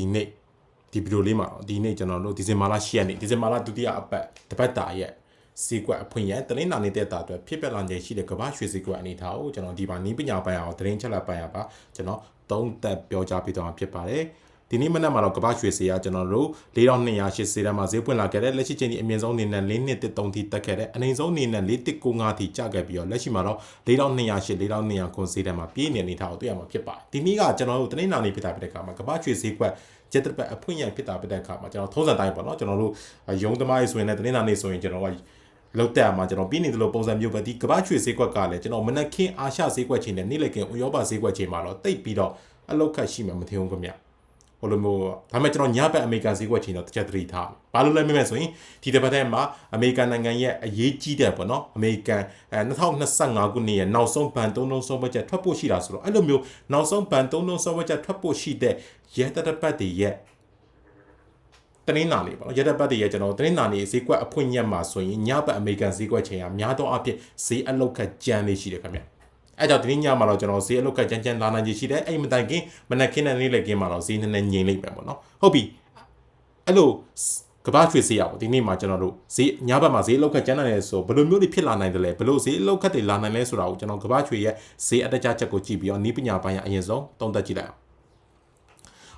ဒီနေ့ဒီဗီဒီယိုလေးမှာတော့ဒီနေ့ကျွန်တော်တို့ဒီဇင်ဘာလ10ရက်နေ့ဒီဇင်ဘာလဒုတိယအပတ်တပတ်တာရဲ့စီကွက်အဖွင့်ရန်တလင်းနာနေတဲ့တာအတွက်ဖြစ်ပျက်လာနေရှိတဲ့ကမ္ဘာရွှေစီကွက်အနေထားကိုကျွန်တော်ဒီပါနီးပညာပိုင်းအောင်တရင်ချက်လက်ပိုင်းအောင်ပါကျွန်တော်သုံးသက်ပြောကြားပေးသွားမှာဖြစ်ပါတယ် ဒီနေ့မနက်မှာတော့ကမ္ဘာရွှေစီကကျွန်တော်တို့4280တန်းမှာဈေးပွင့်လာခဲ့တဲ့လက်ရှိချိန်ဒီအမြင့်ဆုံးအနေနဲ့4နှစ်3ထိတက်ခဲ့တဲ့အနိုင်ဆုံးအနေနဲ့4195ထိကျခဲ့ပြီးတော့လက်ရှိမှာတော့4208 4200ခွန်ဈေးတန်းမှာပြည့်နေနေတာကိုတွေ့ရမှာဖြစ်ပါတယ်ဒီနေ့ကကျွန်တော်တို့တနင်္လာနေ့ဖြစ်တာဖြစ်တဲ့အခါမှာကမ္ဘာရွှေဈေးကွက်ကျက်တပတ်အဖွင့်ရဖြစ်တာဖြစ်တဲ့အခါမှာကျွန်တော်ထုံးစံတိုင်းပေါ့နော်ကျွန်တော်တို့ရုံးသမားရေးဆိုရင်လည်းတနင်္လာနေ့ဆိုရင်ကျွန်တော်ကလောက်တက်မှာကျွန်တော်ပြီးနေသလိုပုံစံမျိုးပဲဒီကမ္ဘာရွှေဈေးကွက်ကလည်းကျွန်တော်မနက်ခင်းအာရှဈေးကွက်ချိန်နဲ့နေ့လည်ခင်းဥရောပဈေးကွက်ချိန်မှာတော့တိတ်ပြီးတော့အလောက်ခတ်ရှိမှမထင်ဘူးခင်ဗျ ဟိုလိုမျိုးဒါပေမဲ့ကျွန်တော်ညဘက်အမေရိကန်ဈေးကွက်ချိန်တော့တစ်ချက်သတိထားဘာလို့လဲမေးမယ်ဆိုရင်ဒီတစ်ပတ်ထဲမှာအမေရိကန်နိုင်ငံရဲ့အရေးကြီးတဲ့ပေါ့နော်အမေရိကန်အဲ2025ခုနှစ်ရဲ့နောက်ဆုံးဘဏ်သုံးလုံးဆုံးဘတ်ချက်ထွက်ဖို့ရှိတာဆိုတော့အဲ့လိုမျိုးနောက်ဆုံးဘဏ်သုံးလုံးဆုံးဘတ်ချက်ထွက်ဖို့ရှိတဲ့ရဲတတပတ်တွေရဲ့တနင်္လာနေ့ပေါ့နော်ရတဲ့ပတ်တည်းရဲ့ကျွန်တော်တနင်္လာနေ့ဈေးကွက်အဖွင့်ရက်မှာဆိုရင်ညဘက်အမေရိကန်ဈေးကွက်ချိန်ကများသောအားဖြင့်ဈေးအလောက်ခတ်ကြမ်းလေးရှိတယ်ခင်ဗျ အဲကြောင့်ဒီနေ့ညမှာတော့ကျွန်တော်ဈေးအလောက်ခတ်ကြမ်းကြမ်းလာနိုင်ခြေရှိတယ်အဲ့မတိုင်ခင်မနက်ခင်းနဲ့နေ့လည်ခင်းမှာတော့ဈေးနည်းနည်းငြိမ်လိမ့်မယ်ပေါ့နော်ဟုတ်ပြီအဲ့လိုကဘာရွှေဈေးရပေါ့ဒီနေ့မှာကျွန်တော်တို့ဈေးညဘက်မှာဈေးအလောက်ခတ်ကျန်းနိုင်တယ်ဆိုဘယ်လိုမျိုးတွေဖြစ်လာနိုင်တယ်လဲဘယ်လိုဈေးအလောက်ခတ်တွေလာနိုင်လဲဆိုတာကိုကျွန်တော်ကဘာရွှေရဲ့ဈေးအတက်ကြချက်ကိုကြည့်ပြီးတော့ဤပညာပိုင်းရအရင်ဆုံးသုံးသပ်ကြည့်လိုက်အောင်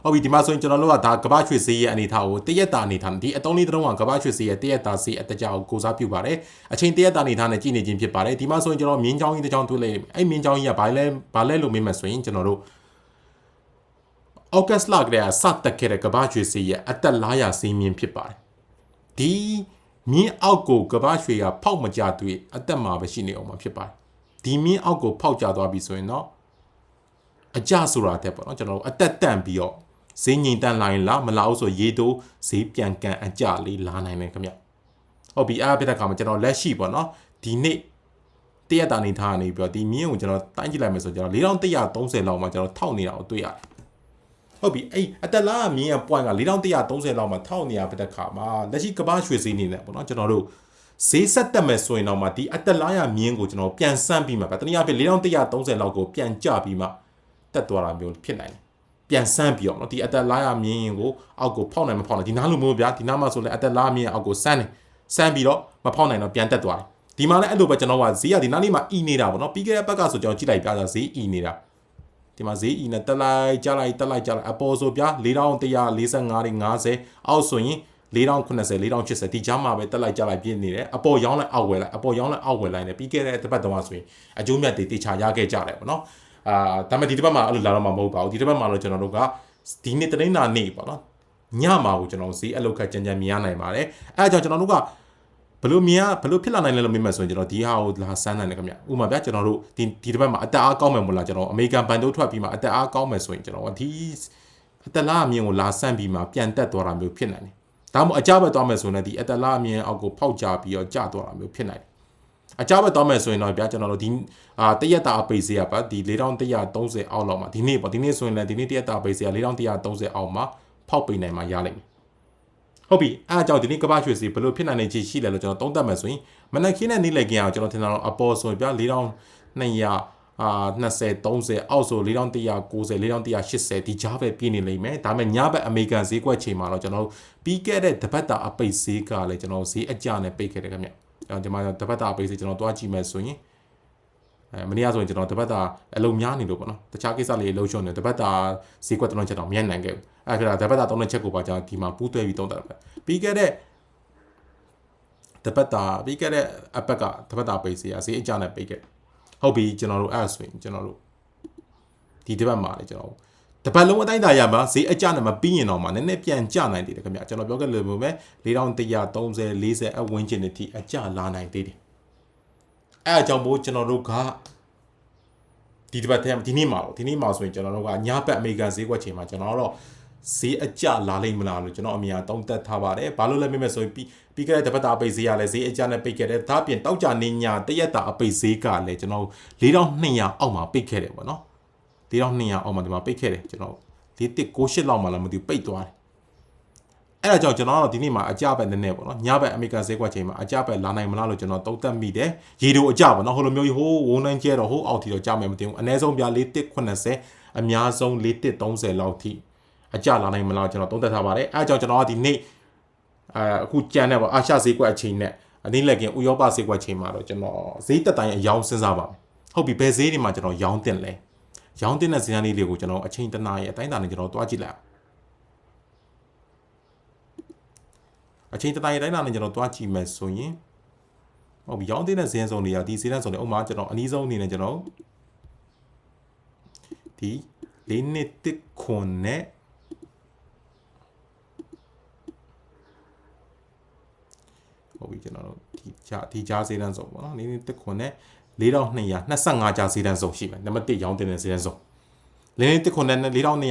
ဟုတ်ပြီဒီမှာဆိုရင်ကျွန်တော်တို့ကဒါကမ္ဘာရွှေဈေးရဲ့အနေထားကိုတရက်တာအနေထားဒီအတုံးလေးတုံးကကမ္ဘာရွှေဈေးရဲ့တရက်တာဈေးအတကြကိုကိုစားပြုပါတယ်အချိန်တရက်တာအနေထားနဲ့ကြည့်နေခြင်းဖြစ်ပါတယ်ဒီမှာဆိုရင်ကျွန်တော်မြင်းချောင်းကြီးတစ်ချောင်းတွေ့လိုက်အဲ့မြင်းချောင်းကြီးကဘာလဲဘာလဲလို့မေးမှဆိုရင်ကျွန်တော်တို့ဩဂတ်လကလေးကစတက်ခဲ့တဲ့ကမ္ဘာရွှေဈေးရဲ့အသက်လားရဈေးမြင့်ဖြစ်ပါတယ်ဒီမြင်းအောက်ကိုကမ္ဘာရွှေကဖောက်မကြတွေ့အသက်မှာပဲရှိနေအောင်မှာဖြစ်ပါတယ်ဒီမြင်းအောက်ကိုဖောက်ကြသွားပြီဆိုရင်တော့အကြဆိုတာတဲ့ပေါ့နော်ကျွန်တော်တို့အသက်တန့်ပြီးတော့ ဈေးငိမ်တန့်လာရင်လားမလာဘူးဆိုရေတိုးဈေးပြန်ကန်အကြလေးလာနိုင်တယ်ခင်ဗျဟုတ်ပြီအားပြတဲ့ခါမှာကျွန်တော်လက်ရှိပေါ့နော်ဒီနေ့တရက်တာနေထားနေပြီးတော့ဒီမြင်းကိုကျွန်တော်တိုင်းကြည့်လိုက်မယ်ဆိုကျွန်တော်4130လောက်မှာကျွန်တော်ထောက်နေတာကိုတွေ့ရတယ်ဟုတ်ပြီအဲ့အတက်လားမြင်းရဲ့ point က4130လောက်မှာထောက်နေရပြတဲ့ခါမှာလက်ရှိကဘာရွှေဈေးနေတယ်ပေါ့နော်ကျွန်တော်တို့ဈေးဆက်တက်မယ်ဆိုရင်တော့မှဒီအတက်လားရမြင်းကိုကျွန်တော်ပြန်ဆန့်ပြီးမှဗျတနည်းအားဖြင့်4130လောက်ကိုပြန်ကြပြီးမှတက်သွားတာမျိုးဖြစ်နိုင်တယ် ပြန်ဆန့်ပြီးအောင်နော်ဒီအသက်လာရမြင်းရင်ကိုအောက်ကိုဖောက်နိုင်မဖောက်နိုင်ဒီနားလိုမျိုးဗျာဒီနားမှာဆိုလဲအသက်လာမြင်းအောက်ကိုဆန့်နေဆန့်ပြီးတော့မဖောက်နိုင်တော့ပြန်တက်သွားတယ်ဒီမှာလည်းအဲ့လိုပဲကျွန်တော်ကဈေးကဒီနားလေးမှာအီနေတာပေါ့နော်ပြီးခဲ့တဲ့ဘက်ကဆိုကျွန်တော်ကြည့်လိုက်ပြတာဈေးအီနေတာဒီမှာဈေးအီနဲ့တက်လိုက်ကျလိုက်တက်လိုက်ကျလိုက်အပေါ်ဆိုပြ4145တွေ90အောက်ဆိုရင်4080 4080ဒီကြားမှာပဲတက်လိုက်ကျလိုက်ပြင်းနေတယ်အပေါ်ရောင်းလိုက်အောက်ဝယ်လိုက်အပေါ်ရောင်းလိုက်အောက်ဝယ်လိုက်နေပြီးခဲ့တဲ့တစ်ပတ်တည်းမှာဆိုရင်အကျိုးမြတ်တွေတေချာရခဲ့ကြတယ်ပေါ့နော် အာဒါပေမဲ့ဒီတစ်ပတ်မှာအဲ့လိုလာတော့မှာမဟုတ်ပါဘူးဒီတစ်ပတ်မှာတော့ကျွန်တော်တို့ကဒီနေ့တနင်္လာနေ့ပေါ့နော်ညမှာကိုကျွန်တော်ဈေးအလောက်ခတ်ကြမ်းကြမ်းမြင်ရနိုင်ပါတယ်အဲအကြောင်းကျွန်တော်တို့ကဘလို့မြင်ရဘလို့ဖြစ်လာနိုင်လဲလို့မေးမှဆိုရင်ကျွန်တော်ဒီဟာကိုလာဆန်းနိုင်တယ်ခင်ဗျဥပမာဗျာကျွန်တော်တို့ဒီဒီတစ်ပတ်မှာအတက်အားကောင်းမယ်မို့လားကျွန်တော်အမေရိကန်ဘန်တို့ထွက်ပြီးမှအတက်အားကောင်းမယ်ဆိုရင်ကျွန်တော်ဒီအတက်လားအမြင်ကိုလာဆန်းပြီးမှပြန်တက်သွားတာမျိုးဖြစ်နိုင်တယ်ဒါမှမဟုတ်အကြဘက်သွားမယ်ဆိုရင်ဒီအတက်လားအမြင်အောက်ကိုဖောက်ကြပြီးတော့ကျသွားတာမျိုးဖြစ်နိုင်တယ် အကြဘက်သွားမယ်ဆိုရင်တော့ဗျာကျွန်တော်တို့ဒီအာတရက်တာအပိတ်စေးရပါဒီ4130အောက်လောက်မှာဒီနေ့ပေါ့ဒီနေ့ဆိုရင်လည်းဒီနေ့တရက်တာအပိတ်စေးရ4130အောက်မှာဖောက်ပိတ်နိုင်မှာရလိမ့်မယ်ဟုတ်ပြီအဲအကြောင်းဒီနေ့ကပ္ပရွှေစီဘယ်လိုဖြစ်နိုင်နေချေရှိလဲလို့ကျွန်တော်သုံးသပ်မယ်ဆိုရင်မနက်ခင်းနဲ့နေ့လည်ခင်းအောင်ကျွန်တော်ထင်တာတော့အပေါ်ဆိုရင်ဗျာ4200အာ20 30အောက်ဆို4190 4180ဒီကြားပဲပြည့်နေလိမ့်မယ်ဒါပေမဲ့ညဘက်အမေရိကန်ဈေးကွက်ချိန်မှာတော့ကျွန်တော်တို့ပြီးခဲ့တဲ့တပတ်တာအပိတ်ဈေးကလည်းကျွန်တော်ဈေးအကျနဲ့ပိတ်ခဲ့တယ်ခင်ဗျ ဒီမှာတပတ်တာအပိတ်ဈေးကျွန်တော်တွားကြည့်မယ်ဆိုရင်အဲမနေ့ကဆိုရင်ကျွန်တော်တပတ်တာအလုံးများနေလို့ပေါ့နော်တခြားကိစ္စလေးလှုပ်ရှုံနေတပတ်တာဈေးကွက်တုံးချက်တော့မရနိုင်ခဲ့ဘူးအဲဒါတပတ်တာတုံးတဲ့ချက်ကိုပါကျွန်တော်ဒီမှာပူးတွဲပြီးတုံးတာပဲပြီးခဲ့တဲ့တပတ်တာပြီးခဲ့တဲ့အပတ်ကတပတ်တာပိတ်စီရဈေးအကျနဲ့ပိတ်ခဲ့ဟုတ်ပြီကျွန်တော်တို့အဲ့ဆိုရင်ကျွန်တော်တို့ဒီတပတ်မှာလေကျွန်တော် တပတ်လုံးအတိုင်းတာရမှာဈေးအကျနဲ့မပြီးရင်တော့မှနည်းနည်းပြန်ကျနိုင်သေးတယ်ခင်ဗျကျွန်တော်ပြောခဲ့လို့ပဲ4130 40အဝန်းကျင်အထိအကျလာနိုင်သေးတယ်အဲအကြောင်းမို့ကျွန်တော်တို့ကဒီတစ်ပတ်ထဲဒီနေ့မှာတော့ဒီနေ့မှာဆိုရင်ကျွန်တော်တို့ကညဘက်အမေရိကန်ဈေးကွက်ချိန်မှာကျွန်တော်တို့ဈေးအကျလာလိမ့်မလားလို့ကျွန်တော်အမြင်တောင်းတက်ထားပါတယ်။ဘာလို့လဲမေးမယ်ဆိုရင်ပြီးပြီးခဲ့တဲ့တပတ်တာအပိတ်ဈေးကလည်းဈေးအကျနဲ့ပိတ်ခဲ့တယ်။ဒါပြင်တောက်ကြနေညတရက်တာအပိတ်ဈေးကလည်းကျွန်တော်4200အောက်မှာပိတ်ခဲ့တယ်ပေါ့နော်။ 4200အောက်မှာဒီမှာပိတ်ခဲ့တယ်ကျွန်တော်4168လောက်မှလည်းမသိဘူးပိတ်သွားတယ်။အဲ့ဒါကြောင့်ကျွန်တော်ကတော့ဒီနေ့မှာအကြပဲနည်းနည်းပေါ့နော်။ညဘက်အမေရိကန်ဈေးကွက်ချိန်မှာအကြပဲလာနိုင်မလားလို့ကျွန်တော်တုံးသက်မိတယ်။ရေတိုအကြပေါ့နော်။ဟိုလိုမျိုးဟိုးဝုန်းနိုင်ကျဲတော့ဟိုးအောက်ထီတော့ကြမယ်မသိဘူး။အနည်းဆုံးပြ4180အများဆုံး4130လောက်ထိအကြလာနိုင်မလားကျွန်တော်သုံးသပ်ထားပါတယ်အဲအကြောင်းကျွန်တော်ကဒီနေ့အဲအခုကြံတဲ့ပေါ့အာရှဈေးကွက်အချိန်နဲ့အနည်းလက်ကင်ဥရောပဈေးကွက်ချိန်မှာတော့ကျွန်တော်ဈေးတက်တိုင်းအယောင်းစဉ်းစားပါမယ်ဟုတ်ပြီဘယ်ဈေးတွေမှာကျွန်တော်ရောင်းတင်လဲ ရောင်းတင်တဲ့ဈေးနှုန်းလေးတွေကိုကျွန်တော်အချိန်တနာရဲ့အတိုင်းအတာနဲ့ကျွန်တော်တွားကြည့်လိုက်အချိန်တနာရဲ့အတိုင်းအတာနဲ့ကျွန်တော်တွားကြည့်မယ်ဆိုရင်ဟုတ်ပြီရောင်းတင်တဲ့ဈေးဆုံးတွေကဒီဈေးနှုန်းဆုံးတွေဥပမာကျွန်တော်အနည်းဆုံးအနေနဲ့ကျွန်တော်ဒီလေးနှစ်တစ်ခွန်နဲ့ဟုတ်ပြီကျွန်တော်တို့ဒီဂျာဒီဂျာဈေးနှုန်းဆုံးပေါ့နော်လေးနှစ်တစ်ခွန်နဲ့ 4225ကြာဈေးနှုန်းဆုံးရှိမယ်နံပါတ်1ရောင်းတင်တဲ့ဈေးနှုန်းဆုံးလေးနှစ်တစ်ခွန်နဲ့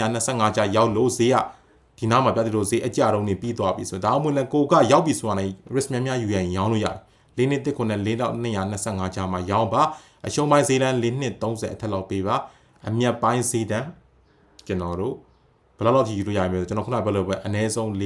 4225ကြာရောက်လို့ဈေးကဒီနားမှာပြတဲ့လို့ဈေးအကြတုံးနေပြီးသွားပြီဆိုတော့ဒါမှမဟုတ်လည်းကိုကရောက်ပြီဆိုတာနဲ့ risk များများယူရင်ရောင်းလို့ရတယ်လေးနှစ်တစ်ခွန်နဲ့4225ကြာမှာရောင်းပါအရှုံးပိုင်းဈေးနှုန်းလေးနှစ်30အထက်လောက်ပေးပါအမြတ်ပိုင်းဈေးနှုန်းကျွန်တော်တို့ဘယ်လောက်လောက်ထိယူလို့ရမလဲကျွန်တော်ခုနပြောလို့ပဲအနည်းဆုံး၄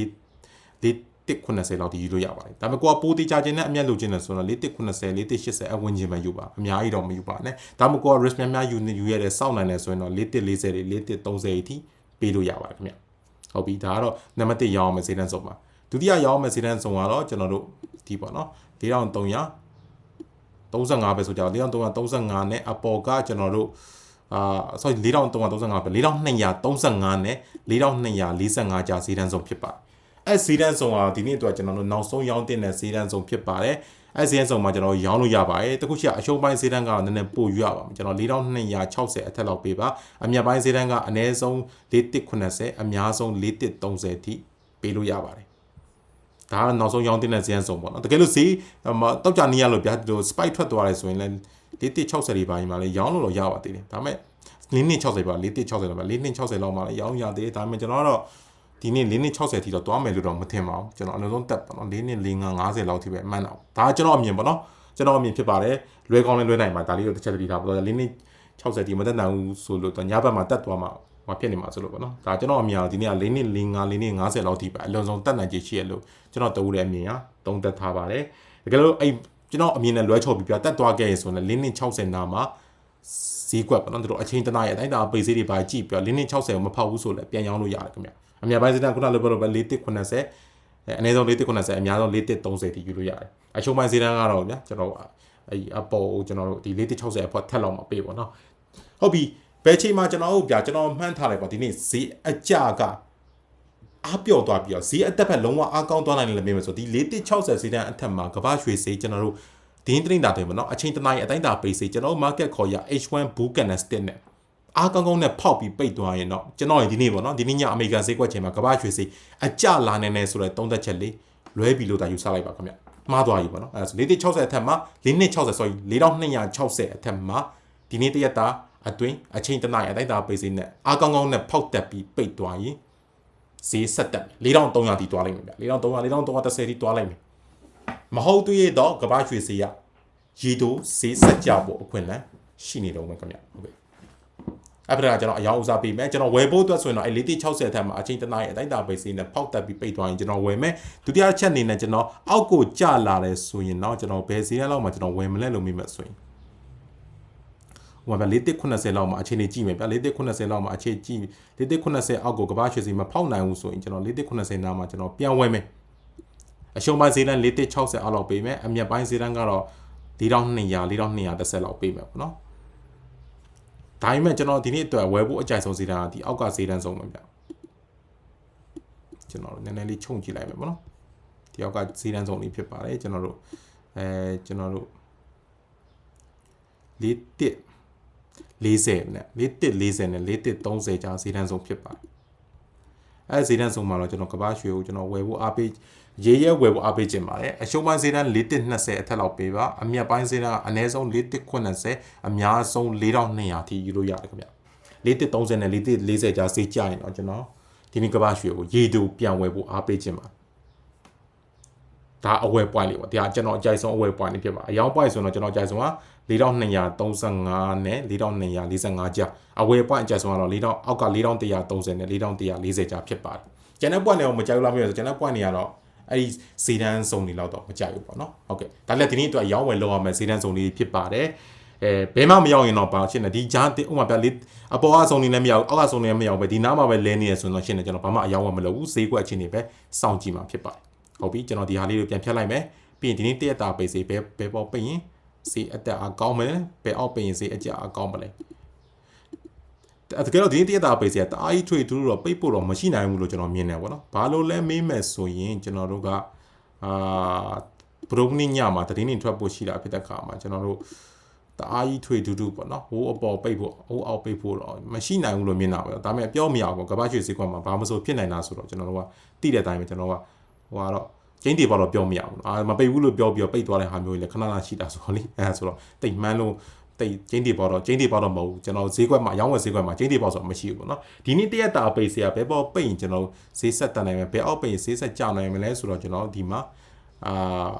၄ 190လောက်ထိယူလို့ရပါတယ်ဒါပေမဲ့ကိုကပိုးတိချခြင်းနဲ့အမြတ်လိုချင်တယ်ဆိုတော့4190 4180အဝင်ချင်မှယူပါအများကြီးတော့မယူပါနဲ့ဒါမှမဟုတ်ကိုက risk များများယူယူရတဲ့စောင့်နိုင်တယ်ဆိုရင်တော့4140တွေ4130အထိပေးလို့ရပါတယ်ခင်ဗျဟုတ်ပြီဒါကတော့နံပါတ်1ရောင်းအောင်မယ်ဈေးတန်းစုံပါဒုတိယရောင်းအောင်မယ်ဈေးတန်းစုံကတော့ကျွန်တော်တို့ဒီပေါ့နော်4300 35ပဲဆိုကြတော့4335နဲ့အပေါ်ကကျွန်တော်တို့အာ sorry 4335ပဲ4235နဲ့4245ကြာဈေးတန်းဆုံးဖြစ်ပါတယ် အဲဈေးတန်းဆုံးကဒီနေ့အတွက်ကျွန်တော်တို့နောက်ဆုံးရောင်းတင်တဲ့ဈေးတန်းဆုံးဖြစ်ပါတယ်အဲဈေးတန်းဆုံးမှာကျွန်တော်ရောင်းလို့ရပါတယ်တခုရှိအရှုံးပိုင်းဈေးတန်းကတော့နည်းနည်းပို့ယူရပါမယ်ကျွန်တော်4260အထက်လောက်ပေးပါအမြတ်ပိုင်းဈေးတန်းကအနည်းဆုံး4180အများဆုံး4130ထိပေးလို့ရပါတယ်ဒါကနောက်ဆုံးရောင်းတင်တဲ့ဈေးအစုံပေါ့နော်တကယ်လို့ဈေးတောက်ကြနေရလို့ဗျာဒီလို spike ထွက်သွားတယ်ဆိုရင်လည်း4160တွေပါရင်မှလည်းရောင်းလို့တော့ရပါသေးတယ်ဒါပေမဲ့4260ပါ4160လောက်ပါ4260လောက်မှလည်းရောင်းရသေးတယ်ဒါပေမဲ့ကျွန်တော်ကတော့ ဒီနေ့4260ထိတော့တွားမယ်လို့တော့မထင်ပါဘူးကျွန်တော်အလုံးစုံတက်ပါတော့4250လောက်ထိပဲအမှန်တော့ဒါကျွန်တော်အမြင်ပေါ့နော်ကျွန်တော်အမြင်ဖြစ်ပါတယ်လွဲကောင်းလဲလွဲနိုင်ပါဒါလေးတော့တစ်ချက်တတိထားပါတော့4260ဒီမတက်နိုင်ဘူးဆိုလို့တော့ညဘက်မှာတက်သွားမှာမဖြစ်နေမှာဆိုလို့ပေါ့နော်ဒါကျွန်တော်အမြင်ဒီနေ့က၄နှစ်၄၅၄နှစ်50လောက်ထိပဲအလုံးစုံတက်နိုင်ခြေရှိရလို့ကျွန်တော်တူတဲ့အမြင်ဟာသုံးသက်ထားပါတယ်တကယ်လို့အဲ့ကျွန်တော်အမြင်နဲ့လွဲချော်ပြီးပြတက်သွားခဲ့ရဆိုရင်၄နှစ်60နာမှာဈေးကွက်ပေါ့နော်တို့အချိန်တနာရဲ့အတိုင်းတာပိတ်ဈေးတွေပါကြည့်ပြီး၄နှစ်60ကိုမဖောက်ဘူးဆိုလည်းပြန်ရောင်းလို့ရတယ်ခင်ဗျ အများပိုင်းဈေးတန်းခုနလိုပြောလို့ပဲ၄တစ်80အနည်းဆုံး၄တစ်80အများဆုံး၄တစ်30တိယူလို့ရတယ်အရှုံးပိုင်းဈေးတန်းကတော့ဗျာကျွန်တော်အဲ့အပေါ်ကျွန်တော်တို့ဒီ၄တစ်60အဖို့ထက်လောက်မပေးပေါ့နော်ဟုတ်ပြီဘယ်ချိန်မှာကျွန်တော်တို့ဗျာကျွန်တော်မှန်းထားလိုက်ပါဒီနေ့ဈေးအကြကအားပြော့သွားပြီးတော့ဈေးအတက်ဖက်လုံးဝအားကောင်းသွားနိုင်တယ်လည်းမြင်မယ်ဆိုဒီ4160ဈေးတန်းအထက်မှာကမ္ဘာရွှေဈေးကျွန်တော်တို့ဒင်းတင်းတာတယ်ပေါ့နော်အချိန်တနိုင်အတိုင်းတာပေးစေကျွန်တော် market ခေါ်ရ H1 Bull Candlestick နဲ့ အားကောင်းကောင်းနဲ့ဖောက်ပြီးပိတ်သွားရင်တော့ကျွန်တော်ဒီနေ့ပေါ့နော်ဒီနေ့ညအမေရိကန်ဈေးကွက်ချိန်မှာကမ္ဘာရွှေဈေးအကျလာနေနေဆိုတဲ့သုံးသက်ချက်လေးလွဲပြီးလို့တာယူဆလိုက်ပါခင်ဗျမှားသွားပြီပေါ့နော်အဲဒါဆို4160အထက်မှာ4260 sorry 4260အထက်မှာဒီနေ့တရက်တာအတွင်းအချိန်တနိုင်အတိုင်းတာပေးစေနဲ့အားကောင်းကောင်းနဲ့ဖောက်တက်ပြီးပိတ်သွားရင်ဈေးဆက်တက်4300တီတွားလိုက်မယ်ဗျ4300 4330တီတွားလိုက်မယ်မဟုတ်သေးရတော့ကဘာရွှေဈေးရရေတိုးဈေးဆက်ကြဖို့အခွင့်အလမ်းရှိနေတော့မယ်ခင်ဗျဟုတ်ကဲ့ အဲ့ဒါကကျွန်တော်အယောင်ဥစားပေးမယ်ကျွန်တော်ဝယ်ဖို့အတွက်ဆိုရင်တော့အဲ့4060ထက်မှာအချိန်တနားရဲ့အတိုင်းတာပိတ်စေးနဲ့ဖောက်တက်ပြီးပိတ်သွားရင်ကျွန်တော်ဝယ်မယ်ဒုတိယချက်အနေနဲ့ကျွန်တော်အောက်ကိုကျလာတယ်ဆိုရင်တော့ကျွန်တော်ဘယ်ဈေးလောက်မှကျွန်တော်ဝယ်မလဲလို့မိမယ်ဆိုရင်ဟိုမှာ4180လောက်မှာအခြေအနေကြည့်မယ်ဗျ4180လောက်မှာအခြေကြည့်4180အောက်ကိုကဘာရွှေစီမဖောက်နိုင်ဘူးဆိုရင်ကျွန်တော်4180နားမှာကျွန်တော်ပြန်ဝယ်မယ်အရှုံးပိုင်းဈေးတန်း4160အောက်လောက်ပေးမယ်အမြတ်ပိုင်းဈေးတန်းကတော့4200 4230လောက်ပေးမယ်ပေါ့နော် ဒါပေမဲ့ကျွန်တော်ဒီနေ့အတွက်ဝယ်ဖို့အကြိုက်ဆုံးဈေးတန်းကဒီအောက်ကဈေးတန်းဆုံးပဲဗျကျွန်တော်နည်းနည်းလေးခြုံကြည့်လိုက်မယ်ပေါ့နော်ဒီအောက်ကဈေးတန်းဆုံးလေးဖြစ်ပါတယ်ကျွန်တော်တို့အဲကျွန်တော်တို့လေးတစ်40နဲ့လေးတစ်40နဲ့လေးတစ်30ကြာဈေးတန်းဆုံးဖြစ်ပါတယ် အဲဈေးတန်းဆုံးမှာတော့ကျွန်တော်ကဘာရွှေကိုကျွန်တော်ဝယ်ဖို့အားပေးရေးရဲဝယ်ဖို့အားပေးခြင်းပါတယ်အရှုံးပိုင်းဈေးတန်း4120အထက်လောက်ပေးပါအမြတ်ပိုင်းဈေးတန်းအနည်းဆုံး4190အများဆုံး4200ထိယူလို့ရတယ်ခင်ဗျ4130နဲ့4140ကြာဈေးကျရင်တော့ကျွန်တော်ဒီနေ့ကဘာရွှေကိုရေတူပြန်ဝယ်ဖို့အားပေးခြင်းပါ ဒါအဝယ် point လေးပေါ့ဒါကျွန်တော်အကြိုက်ဆုံးအဝယ် point လေးဖြစ်ပါအယောင် point ဆိုတော့ကျွန်တော်အကြိုက်ဆုံးက4235နဲ့4245ကြာအဝယ် point အကြိုက်ဆုံးကတော့4000အောက်က4130နဲ့4140ကြာဖြစ်ပါတယ်ကျန်တဲ့ point တွေကိုမကြိုက်ဘူးလားမပြောဆိုကျန်တဲ့ point တွေကတော့အဲ့ဒီဇေဒန်စုံတွေလောက်တော့မကြိုက်ဘူးပေါ့နော်ဟုတ်ကဲ့ဒါလည်းဒီနေ့အတွက်ရောင်းဝယ်လောက်ရမယ်ဇေဒန်စုံလေးဖြစ်ပါတယ်အဲဘယ်မှမရောက်ရင်တော့ပါရှင်းတယ်ဒီကြားဥမာပြလေးအပေါ်အဆုံးနေလည်းမရောက်အောက်အဆုံးနေလည်းမရောက်ပဲဒီနားမှာပဲလဲနေရဆိုရင်တော့ရှင်းတယ်ကျွန်တော်ဘာမှအရောက်မလုပ်ဘူးဈေးကွက်အချင်းတွေပဲစောင့်ကြည့်မှာဖြစ်ပါတယ် ဟုတ်ပြီကျွန်တော်ဒီဟာလေးကိုပြန်ဖြတ်လိုက်မယ်ပြီးရင်ဒီနေ့တရက်တာပိတ်စေဘယ်ဘယ်ပေါ်ပိတ်ရင်ဈေးအတက်အကောင်းမယ်ဘယ်အောက်ပိတ်ရင်ဈေးအကျအကောင်းမလဲတကယ်တော့ဒီနေ့တရက်တာပိတ်စေတအားကြီးထွေထူးတော့ပိတ်ဖို့တော့မရှိနိုင်ဘူးလို့ကျွန်တော်မြင်တယ်ပေါ့နော်ဘာလို့လဲမေးမယ်ဆိုရင်ကျွန်တော်တို့ကအာဘရုံနည်းညမှာတည်င်းနေထွက်ဖို့ရှိတာဖြစ်တဲ့ခါမှာကျွန်တော်တို့တအားကြီးထွေထူးထူးပေါ့နော်ဟိုးအပေါ်ပိတ်ဖို့ဟိုးအောက်ပိတ်ဖို့တော့မရှိနိုင်ဘူးလို့မြင်တာပဲဒါပေမဲ့ပြောမရဘူးကဘာ့ရွှေစည်းကွက်မှာဘာမှမဆိုဖြစ်နိုင်တာဆိုတော့ကျွန်တော်တို့ကတိတဲ့အတိုင်းပဲကျွန်တော်က ဟိုကတော့ကျင်းတီပေါ်တော့ပြောမရဘူးအာမပိတ်ဘူးလို့ပြောပြီးတော့ပိတ်သွားတဲ့ဟာမျိုးကြီးလည်းခဏခဏရှိတာဆိုတော့လေအဲဆိုတော့တိတ်မှန်းလို့တိတ်ကျင်းတီပေါ်တော့ကျင်းတီပေါ်တော့မဟုတ်ဘူးကျွန်တော်ဈေးကွက်မှာရောင်းဝယ်ဈေးကွက်မှာကျင်းတီပေါ်ဆိုတော့မရှိဘူးပေါ့နော်ဒီနေ့တရက်တာပိတ်စရာဘယ်ပေါ်ပိတ်ရင်ကျွန်တော်ဈေးဆက်တက်နိုင်မယ်ဘယ်အောက်ပိတ်ရင်ဈေးဆက်ကျနိုင်မလဲဆိုတော့ကျွန်တော်ဒီမှာအာ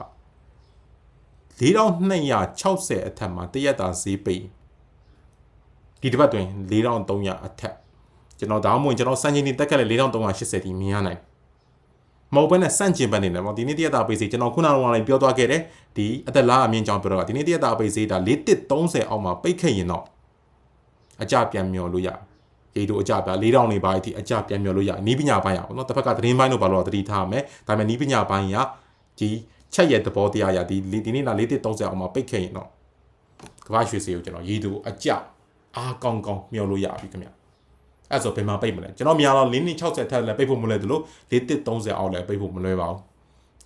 4260အထက်မှာတရက်တာဈေးပိတ်ဒီတစ်ပတ်တွင်4300အထက်ကျွန်တော်ဒါမှမဟုတ်ကျွန်တော်စံချိန်တင်တက်ခဲ့လေ4380ဒီမြင်ရနိုင် မဟုတ်ဘဲနဲ့စန့်ကျင်ဘက်နေတယ်ပေါ့ဒီနေ့တရက်တာပိတ်စီကျွန်တော်ခုနကတော့လည်းပြောသွားခဲ့တယ်ဒီအသက်လားအမြင့်ကြောင်းပြောတော့ဒီနေ့တရက်တာပိတ်စီဒါ4130အောက်မှာပိတ်ခဲ့ရင်တော့အကြပြန်မျောလို့ရရေတို့အကြပြ၄တောင်နေပါအထိအကြပြန်မျောလို့ရနီးပညာပိုင်းရအောင်နော်တစ်ဖက်ကသတင်းပိုင်းတို့ဘာလို့သတိထားမယ်ဒါပေမဲ့နီးပညာပိုင်းကဒီချက်ရဲ့သဘောတရားရဒီဒီနေ့လာ4130အောင်မှာပိတ်ခဲ့ရင်တော့ကမ္ဘာရွှေစီကိုကျွန်တော်ရေတို့အကြအားကောင်းကောင်းမျောလို့ရပြီခင်ဗျ အဲ့ဆိုဘယ်မှာပိတ်မလဲကျွန်တော်များတော့လင်းနေ60ထက်လည်းပိတ်ဖို့မလွယ်သလို4130အောင်လည်းပိတ်ဖို့မလွယ်ပါဘူး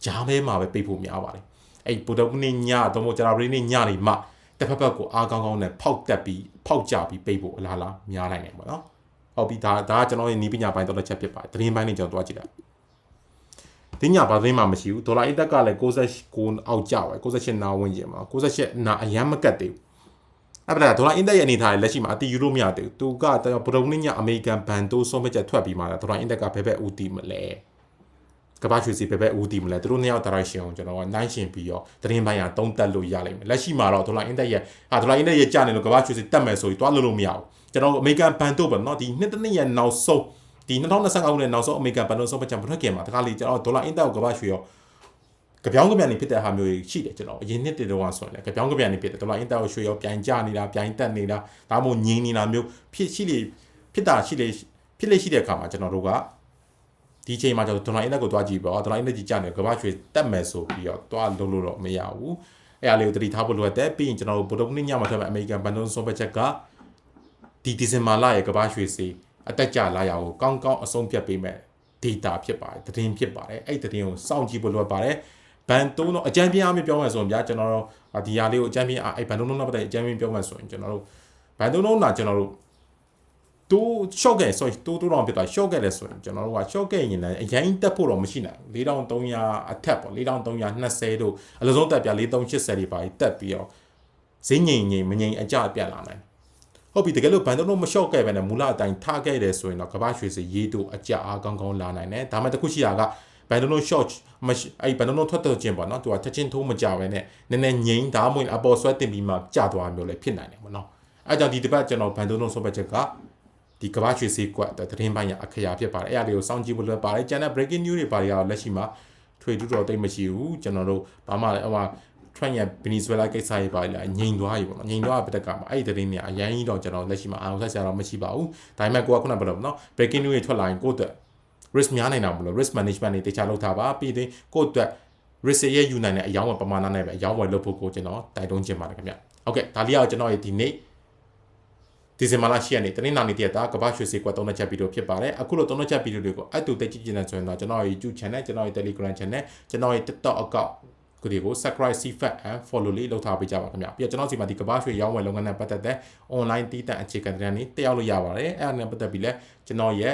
ဂျားမဲမှာပဲပိတ်ဖို့များပါတယ်အဲ့ဗုဒ္ဓနေ့ညတော့မို့ကျွန်တော်နေ့ညနေမှတစ်ဖက်ဖက်ကိုအားကောင်းကောင်းနဲ့ဖောက်တက်ပြီးဖောက်ကြပြီးပိတ်ဖို့အလားလားများနိုင်တယ်ပေါ့နော်ဟုတ်ပြီဒါဒါကကျွန်တော်ရဲ့နီးပညာပိုင်းတော့တစ်ချက်ဖြစ်ပါတယ်သတင်းပိုင်းလေးကျွန်တော်တွားကြည့်တာဒီညဘာသိမ်းမှမရှိဘူးဒေါ်လာအင်တက်ကလည်း69အောက်ကျပါ68နာဝင်ကျင်မှာ68နာအရန်မကတ်သေးဘူး အဲ့ဒါဒေါ်လာအင်တက်ရဲ့အနေထားလက်ရှိမှာအတီယူလို့မရသေးဘူးသူကဗရုံနည်းညအမေရိကန်ဘန်တိုးဆုံးဖြတ်ချက်ထွက်ပြီးမှဒေါ်လာအင်တက်ကဘယ်ဘက်ဦးတည်မလဲကဘာရွှေစီဘယ်ဘက်ဦးတည်မလဲသူတို့နှစ်ယောက် direction ကိုကျွန်တော်ကနိုင်ရှင်ပြီးတော့သတင်းပိုင်းကတုံးတက်လို့ရလိမ့်မယ်လက်ရှိမှာတော့ဒေါ်လာအင်တက်ရဲ့ဟာဒေါ်လာအင်တက်ရဲ့ကျနေလို့ကဘာရွှေစီတက်မယ်ဆိုပြီးတွားလို့လို့မရဘူးကျွန်တော်အမေရိကန်ဘန်တိုးပေါ့နော်ဒီနှစ်တနည်းရဲ့နောက်ဆုံးဒီ2025ခုနှစ်နောက်ဆုံးအမေရိကန်ဘန်တိုးဆုံးဖြတ်ချက်မထွက်ခင်မှာတခါလေကျွန်တော်ဒေါ်လာအင်တက်ကိုကဘာရွှေရော ကြပြောင်းကြပြန်နေဖြစ်တဲ့ဟာမျိုးရှိတယ်ကျွန်တော်အရင်နှစ်တည်းတော့ဆိုရင်လည်းကြပြောင်းကြပြန်နေဖြစ်တယ်ဒေါ်လာအင်တာကိုရွှေရောပြန်ကျနေတာပြန်တက်နေတာဒါမှမဟုတ်ငင်းနေတာမျိုးဖြစ်ရှိလေဖြစ်တာရှိလေဖြစ်လေရှိတဲ့အခါမှာကျွန်တော်တို့ကဒီချိန်မှာကျွန်တော်ဒေါ်လာအင်တာကိုတွားကြည့်ပေါ့ဒေါ်လာအင်တာကြီးကျနေကဘာရွှေတက်မယ်ဆိုပြီးတော့တွားလုံးလို့တော့မရဘူးအဲ့အလေးကိုတတိထားဖို့လိုအပ်တယ်ပြီးရင်ကျွန်တော်တို့ဗုဒ္ဓနေ့ညမှာထွက်မဲ့အမေရိကန်ဘန်ဒွန်ဆွန်ပချက်ကဒီဒီဇင်ဘာလရဲ့ကဘာရွှေစီအတက်ကြလာရအောင်ကောင်းကောင်းအဆုံးဖြတ်ပေးမယ် data ဖြစ်ပါတယ်သတင်းဖြစ်ပါတယ်အဲ့သတင်းကိုစောင့်ကြည့်ဖို့လိုအပ်ပါတယ် ဘန်တုံးတော့အကြံပြင်းအားမျိုးပြောမှဆိုရင်ဗျာကျွန်တော်တို့ဒီဟာလေးကိုအကြံပြင်းအားအဲ့ဘန်တုံးတော့ပတ်တဲ့အကြံပြင်းပြောမှဆိုရင်ကျွန်တော်တို့ဘန်တုံးတော့နာကျွန်တော်တို့တူရှော့ခဲ့ဆိုရင်တူတူတော့ဖြစ်သွားရှော့ခဲ့လဲဆိုရင်ကျွန်တော်တို့ကရှော့ခဲ့ရင်လည်းအရင်တက်ဖို့တော့မရှိနိုင်ဘူး4300အထက်ပေါ့4320တို့အလဆုံးတက်ပြ4380တွေပါတက်ပြီးတော့ဈေးငိမ်ငိမ်မငိမ်အကြပြတ်လာနိုင်ဟုတ်ပြီတကယ်လို့ဘန်တုံးတော့မလျှော့ခဲ့ပဲနဲ့မူလအတိုင်းထားခဲ့တယ်ဆိုရင်တော့ကမ္ဘာရွှေစီရေးတို့အကြအားကောင်းကောင်းလာနိုင်တယ်ဒါမှတခုရှိတာက ဘန်ဒိုနို short မရှိအဲ့ဘန်ဒိုနိုထွက်တော့ခြင်းပေါ့နော်သူကချက်ချင်းထိုးမကြပဲနဲ့နည်းနည်းငိမ့်ဒါမှမဟုတ်အပေါ်ဆွဲတင်ပြီးမှကြာသွားမျိုးလည်းဖြစ်နိုင်တယ်ပေါ့နော်အဲ့ကြောင့်ဒီတစ်ပတ်ကျွန်တော်ဘန်ဒိုနိုဆိုပတ်ချက်ကဒီကဘာရွှေစီကွက်သတင်းပိုင်းရအခရာဖြစ်ပါတယ်အဲ့အရာလေးကိုစောင့်ကြည့်ဖို့လိုပါတယ်ကျန်တဲ့ breaking news တွေပါတွေကတော့လက်ရှိမှာထွေတူတော်တိတ်မရှိဘူးကျွန်တော်တို့ဘာမှဟိုမှာ Trump ရဲ့ Venezuela ကိစ္စတွေပါလေငြိမ်သွားပြီပေါ့နော်ငြိမ်သွားတဲ့ဘက်ကမှာအဲ့ဒီသတင်းတွေအရင်ကြီးတော့ကျွန်တော်လက်ရှိမှာအာရုံဆက်ဆရာတော့မရှိပါဘူးဒါပေမဲ့ကိုကခုနကပြောတော့နော် breaking news တွေထွက်လာရင်ကိုယ့်အတွက် risk များနိုင်တာမလို့ risk management တွေတေချာလုပ်ထားပါပြီးရင်ကိုယ့်အတွက် risk ရဲ့ယူနိုင်တဲ့အယောင်းဝယ်ပမာဏနဲ့ပဲအယောင်းဝယ်လုပ်ဖို့ကိုကျွန်တော်တိုက်တွန်းချင်ပါတယ်ခင်ဗျဟုတ်ကဲ့ဒါလေးကကျွန်တော်ရဲ့ဒီနေ့ဒီဇင်ဘာလ10ရက်နေ့တနင်္လာနေ့တရက်တာကမ္ဘာရွှေစေကွက်သုံးချက်ဗီဒီယိုဖြစ်ပါတယ်အခုလိုသုံးချက်ဗီဒီယိုတွေကိုအတူတက်ကြည့်ကြနေဆိုရင်တော့ကျွန်တော်ရဲ့ YouTube channel ကျွန်တော်ရဲ့ Telegram channel ကျွန်တော်ရဲ့ TikTok account ကိုဒီကို subscribe CFAT and follow လေးလုပ်ထားပေးကြပါခင်ဗျပြီးတော့ကျွန်တော်စီမှာဒီကမ္ဘာရွှေရောင်းဝယ်လုပ်ငန်းနဲ့ပတ်သက်တဲ့ online တည်တံ့အခြေခံတဲ့နေ့တက်ရောက်လို့ရပါတယ်အဲ့ဒါနဲ့ပတ်သက်ပြီးလဲကျွန်တော်ရဲ့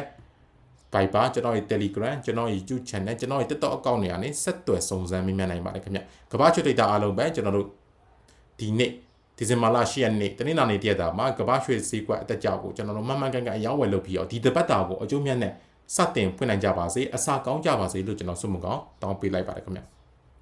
Viber ကျွန်တော်ရဲ့ Telegram ကျွန်တော်ရဲ့ YouTube channel ကျွန်တော်ရဲ့ TikTok account တွေကနေဆက်သွယ်စုံစမ်းမိမြတ်နိုင်ပါတယ်ခင်ဗျကမ္ဘာချွတ် data အားလုံးပဲကျွန်တော်တို့ဒီနေ့ဒီဇင်ဘာလ10ရက်နေ့တနင်္လာနေ့တရက်တာမှာကမ္ဘာရွှေစည်းကွက်အတက်ကြောက်ကိုကျွန်တော်တို့မှန်မှန်ကန်ကန်အရောက်ဝယ်လုပ်ပြီးတော့ဒီတပတ်တာကိုအကျိုးမြတ်နဲ့စတင်ဖွင့်နိုင်ကြပါစေအစာကောင်းကြပါစေလို့ကျွန်တော်ဆုမကောင်းတောင်းပေးလိုက်ပါတယ်ခင်ဗျ